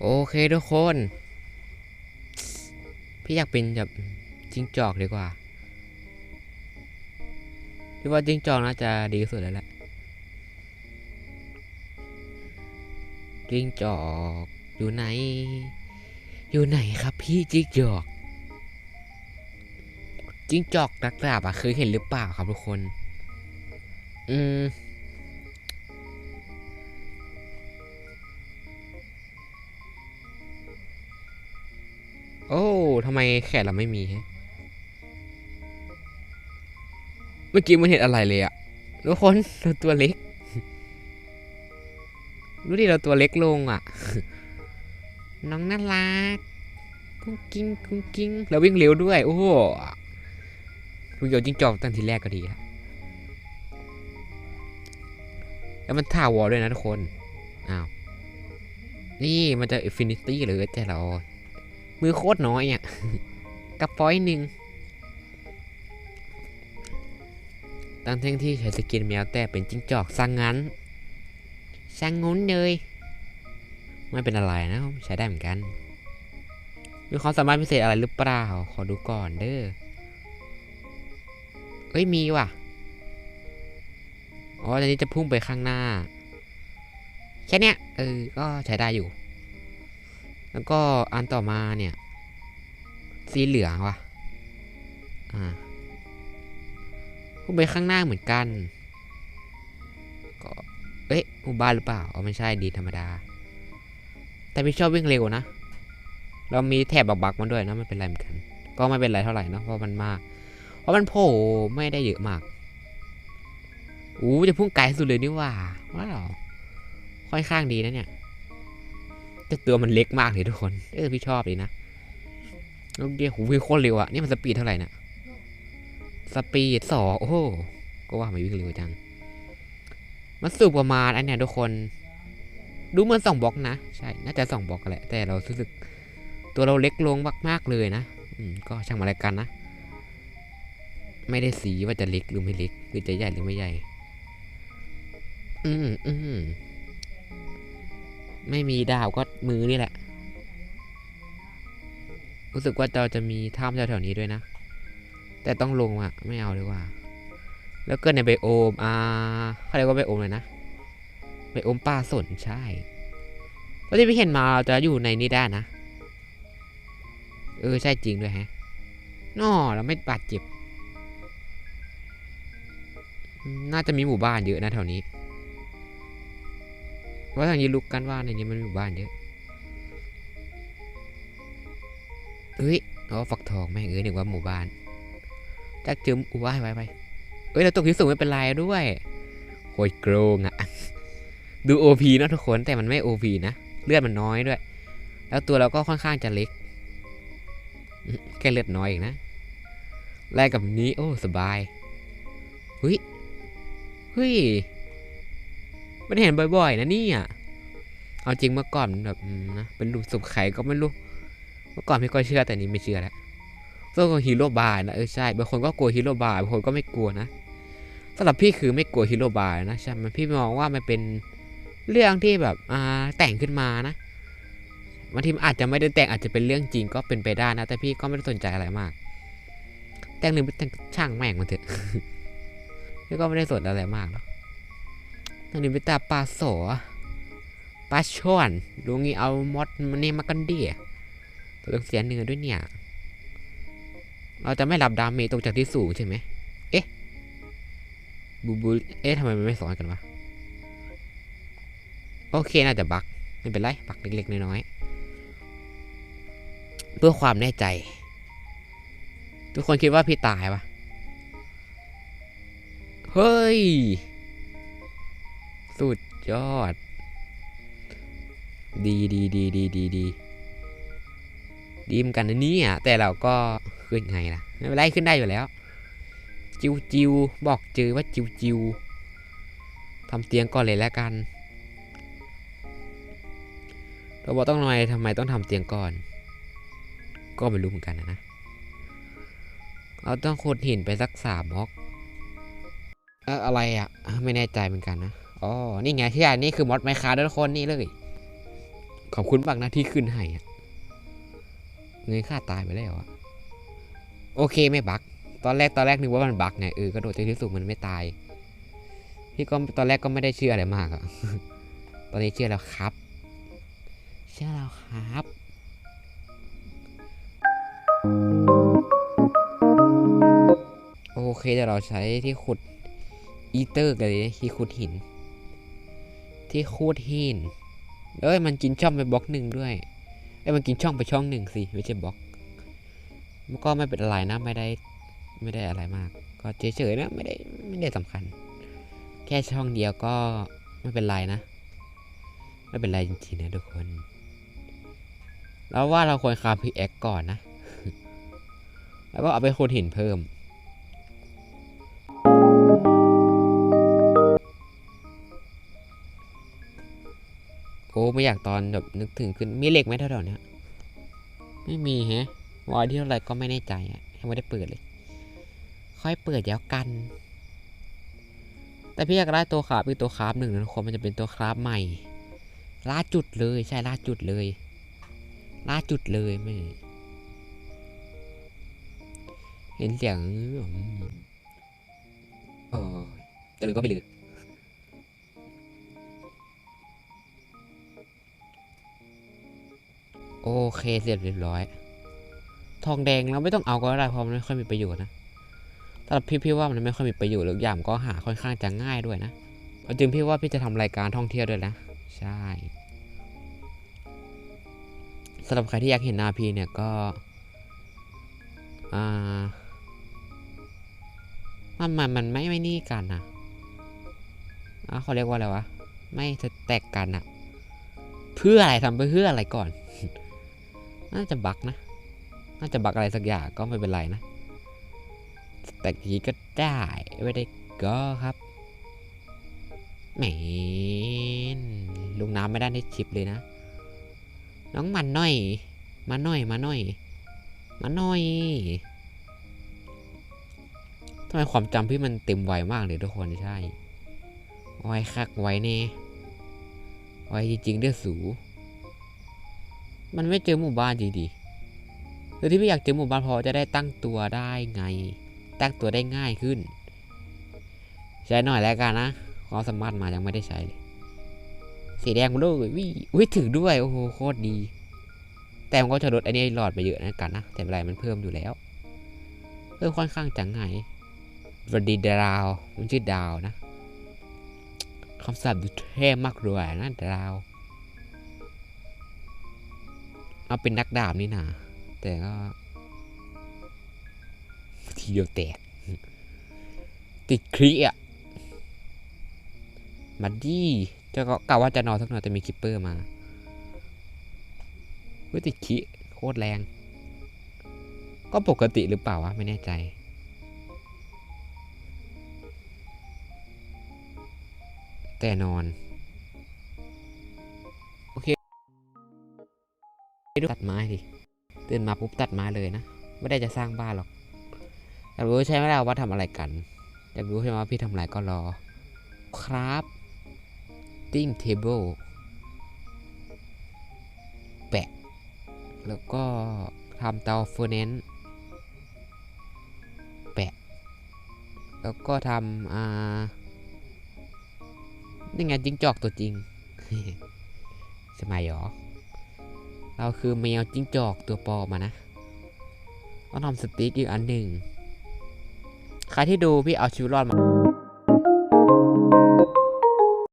โอเคทุกคน พี่อยากเป็นแบบจิงจอกดีกว่าพี่ว่าจิงจอกน่าจะดีสุดแล้วแหละจิงจอกอยู่ไหน อยู่ไหนครับพี่จิงจอก จิงจอกนักดาบอะเคยเห็นหรือเปล่าครับทุกคน อืม ทำไมแขนเราไม่มีฮะเมื่อกี้มันเห็นอะไรเลยอะทุกคนเราตัวเล็กดูดิเราตัวเล็กลงอะน้องน่ารักกุ้งกิ้งกุ้งกิ้งแล้ววิ่งเร็วด้วย โอ้โหคุณโยนจิ้งจอกตั้งทีแรกก็ดีแล้วแล้วมันท่าวอลด้วยนะทุกคน อ้าว นี่มันจะอินฟินิตี้เลยแต่เรา มือโคตรน้อยอะ กับปอยหนึ่งตั้งทั้งที่ใช้สกินแมวแต่เป็นจิ้งจอกสังงั้นสังงุ้นเลย ไม่เป็นอะไรนะใช้ได้เหมือนกัน มีความสามารถพิเศษอะไรหรือเปล่า ขอดูก่อนเด้อเอ้ยมีว่ะ อ๋อตอนนี้จะพุ่งไปข้างหน้า แค่เนี้ยเออ ก็ใช้ได้อยู่ แล้วก็อันต่อมาเนี่ย สีเหลืองว่ะ อ่าพุ่งไปข้างหน้าเหมือนกัน ก็ เอ๊ะหมู่บ้านหรือเปล่าอ๋อไม่ใช่ดีธรรมดา แต่พี่ชอบวิ่งเร็วนะ เรามีแถบบักๆมาด้วยนะไม่เป็นไรเหมือนกัน ก็ไม่เป็นไรเท่าไหร่นะเพราะมันมาก เพราะมันโผล่ไม่ได้เยอะมากอู้จะพุ่งไกลสุดเลยนี่ว่าว้าวค่อนข้างดีนะเนี่ย ต่ตัวมันเล็กมากเลยทุกคน เออพี่ชอบเลยนะลูกเดียวหูวิ่งโคตรเร็วอะนี่มันสปีดเท่าไหร่นี่ยสปีดสองโอ้โหก็ว่ามันวิ่งเร็วจัง มันสูงประมาณอันเนี้ยทุกคน ดูเหมือนสองบล็อกนะ ใช่ น่าจะสองบล็อกแหละ แต่เรารู้สึกตัวเราเล็กลงมากๆเลยนะ อืม ก็ช่างมาแล้วกันนะ ไม่ได้สีว่าจะเล็กหรือไม่เล็ก หรือจะใหญ่หรือไม่ใหญ่ อืมอืม ไม่มีดาวก็มือนี่แหละ รู้สึกว่าเราจะมีถ้ำแถวๆนี้ด้วยนะ แต่ต้องลงอะไม่เอาดีกว่า แล้วก็ในไบโอมอ่าเขาเรียกว่าไบโอมเลยนะไบโอมป่าสนใช่ตอนที่พี่เห็นมาเราจะอยู่ในนี้ได้นะ เออใช่จริงด้วยฮะนอเราไม่บาดเจ็บ น่าจะมีหมู่บ้านเยอะนะแถวนี้ ว่าทางนี้ลุกกันว่าในนี้มันมีหมู่บ้านเยอะเอ้ยอ๋อฝักทองแม่งเอ้ยนึกว่าหมู่บ้านจักเจออุ้ยไว้ไปเอ้ยเราตกที่สูงไม่เป็นไรด้วยโคตรโกรงอะดูโอพีนะทุกคนแต่มันไม่โอพีนะเลือดมันน้อยด้วย แล้วตัวเราก็ค่อนข้างจะเล็ก แค่เลือดน้อยเองนะแลกกับนี้ โอ้ สบายเฮ้ยเฮ้ย มันเห็นบ่อยๆ นะเนี่ยเอาจริงเมื่อก่อนแบบนะเป็นลูกสุขไข่ก็ไม่รู้ เมื่อก่อนไม่ค่อยเชื่อแต่นี้ไม่เชื่อแล้วส่วนของฮีโร่บายนะเออใช่บางคนก็กลัวฮีโร่บายบางคนก็ไม่กลัวนะสำหรับพี่คือไม่กลัวฮีโร่บายนะใช่มันพี่มองว่ามันเป็นเรื่องที่แบบอ่าแต่งขึ้นมานะบางทีมอาจจะไม่ได้แต่งอาจจะเป็นเรื่องจริงก็เป็นไปได้นะ แต่พี่ก็ไม่ได้สนใจอะไรมาก แต่งหนึ่งเป็นแต่งช่างแม่งมันเถอะพี่ก็ไม่ได้สนอะไรมากหรอก อันนี้เป็นตาปลาโสปลาช่อนลุงนี้เอามดมันนี่มากันเดียตัวต้องเสียเนื้อด้วยเนี่ย เราจะไม่รับดาเมจตกจากที่สูงใช่ไหม เอ๊ะ บูบู เอ๊ะทำไมมันไม่สอนกันวะ โอเค น่าจะบักไม่เป็นไร บักเล็กๆ น้อยๆ เพื่อความแน่ใจ ทุกคนคิดว่าพี่ตายวะเฮ้ย สุดยอด ดีดีดีดีดีดีดีเหมือนกันนะเนี่ยแต่เราก็ขึ้นไงล่ะ ไม่เป็นไรขึ้นได้อยู่แล้ว จิวจิวบอกเจอว่าจิวจิวทำเตียงก่อนเลยแล้วกันเราบอกต้องหน่อยทำไมต้องทำเตียงก่อน ก็ไม่รู้เหมือนกันนะนะเราต้องขุดหินไปสักสามบล็อกอะไรอะ ไม่แน่ใจเหมือนกันนะ อ๋อ นี่ไงที่อันนี้คือมอดไมคาด้วยทุกคนนี่เลย ขอบคุณมากนะที่ขึ้นให้เงยค่าตายไปแล้วอะโอเคไม่บัก ตอนแรกตอนแรกนึกว่ามันบักไงเออกระโดดจากที่สูงมันไม่ตาย พี่ก็ตอนแรกก็ไม่ได้เชื่ออะไรมากอะตอนนี้เชื่อแล้วครับ เชื่อแล้วครับโอเคเดี๋ยวเราใช้ที่ขุดอีเตอร์กันเลยที่ขุดหิน ที่ขุดหินเอ้ยมันกินช่องไปบล็อกหนึ่งด้วยเอ้ยมันกินช่องไปช่องหนึ่งสิไม่ใช่บล็อกมันก็ไม่เป็นอะไรนะไม่ได้ไม่ได้อะไรมาก ก็เฉยๆนะไม่ได้ไม่ได้สำคัญ แค่ช่องเดียวก็ไม่เป็นไรนะ ไม่เป็นไรจริงๆนะทุกคนแล้วว่าเราควรคาพีแอคก่อนนะ แล้วก็เอาไปขุดหินเพิ่ม ไม่อยากตอนแบบนึกถึงขึ้นมีเหล็กไหมเท่าๆเนี้ยไม่มีแฮะวอยที่เท่าไหร่ก็ไม่แน่ใจอะยังไม่ได้เปิดเลย ค่อยเปิดเดี๋ยวกัน แต่พี่อยากได้ตัวคราฟคือตัวคราฟหนึ่งนะทุกคนมันจะเป็นตัวคราฟใหม่ล่าจุดเลยใช่ล่าจุดเลยล่าจุดเลยไม่เห็นเสียงเออจะลืมก็ไม่ลืม โอเคเสร็จเรียบร้อย ทองแดงเราไม่ต้องเอาก็ได้เพราะมันไม่ค่อยมีประโยชน์นะแต่พี่พี่ว่ามันไม่ค่อยมีประโยชน์หรืออย่างก็หาค่อนข้างจะง่ายด้วยนะเอาจริงพี่ว่าพี่จะทำรายการท่องเที่ยวด้วยนะ ใช่สำหรับใครที่อยากเห็นนาพีเนี่ยก็อ่ามันมันมันไม่ไม่นี่กันนะอะเขาเรียกว่าอะไรวะ ไม่จะแตกกันอะเพื่ออะไรทำไปเพื่ออะไรก่อน น่าจะบักนะ น่าจะบักอะไรสักอย่างก็ไม่เป็นไรนะ แต่ทีก็ได้ไม่ได้ก็ครับแหมลุงน้ำไม่ได้ในชิปเลยนะ น้องมันหน่อย มาหน่อย มาหน่อย มาหน่อยทำไมความจำพี่มันเต็มไวมากเลยทุกคนใช่ ไวคักไวแน่ไวจริงๆเด้อสู มันไม่เจอหมู่บ้านจริงดิคือที่พี่อยากเจอหมู่บ้านพอจะได้ตั้งตัวได้ไง ตั้งตัวได้ง่ายขึ้น ใช้หน่อยแล้วกันนะความสามารถมายังไม่ได้ใช้เลย สีแดงมาเลยวิวิถึงด้วย โอ้โหโคตรดี แต่มันก็จะลดไอ้นี่หลอดไปเยอะนะกันนะ แต่ไม่เป็นไรมันเพิ่มอยู่แล้ว เพิ่มค่อนข้างจังไงวันดีดาว มันชื่อดาวนะคำศัพท์ดูเท่มากเลยนะดาว เอาเป็นนักดาบนี่นาแต่ก็ทีเดียวแตก ติดครีอะมาดีจะก็กะว่าจะนอนสักหน่อยแต่มีคิปเปอร์มาเฮ้ยติดคีโคตรแรง ก็ปกติหรือเปล่าวะ ไม่แน่ใจ แต่นอน ตัดไม้ดิตื่นมาปุ๊บตัดไม้เลยนะ ไม่ได้จะสร้างบ้านหรอกอยากรู้ใช่ไหมล่ะว่าทำอะไรกัน อยากรู้ใช่ไหมว่าพี่ทำอะไรก็รอ ครับ ติ้งเทเบิลแปะ แล้วก็ทำเตาเฟอร์เนนแปะ แล้วก็ทำอ่า นี่ไงจิ้งจอกตัวจริง สมัยหรอ เราคือแมวจิ้งจอกตัวปลอมมานะต้องทำสติ๊กอีกอันหนึ่ง ใครที่ดูพี่เอาชีวิตรอดมา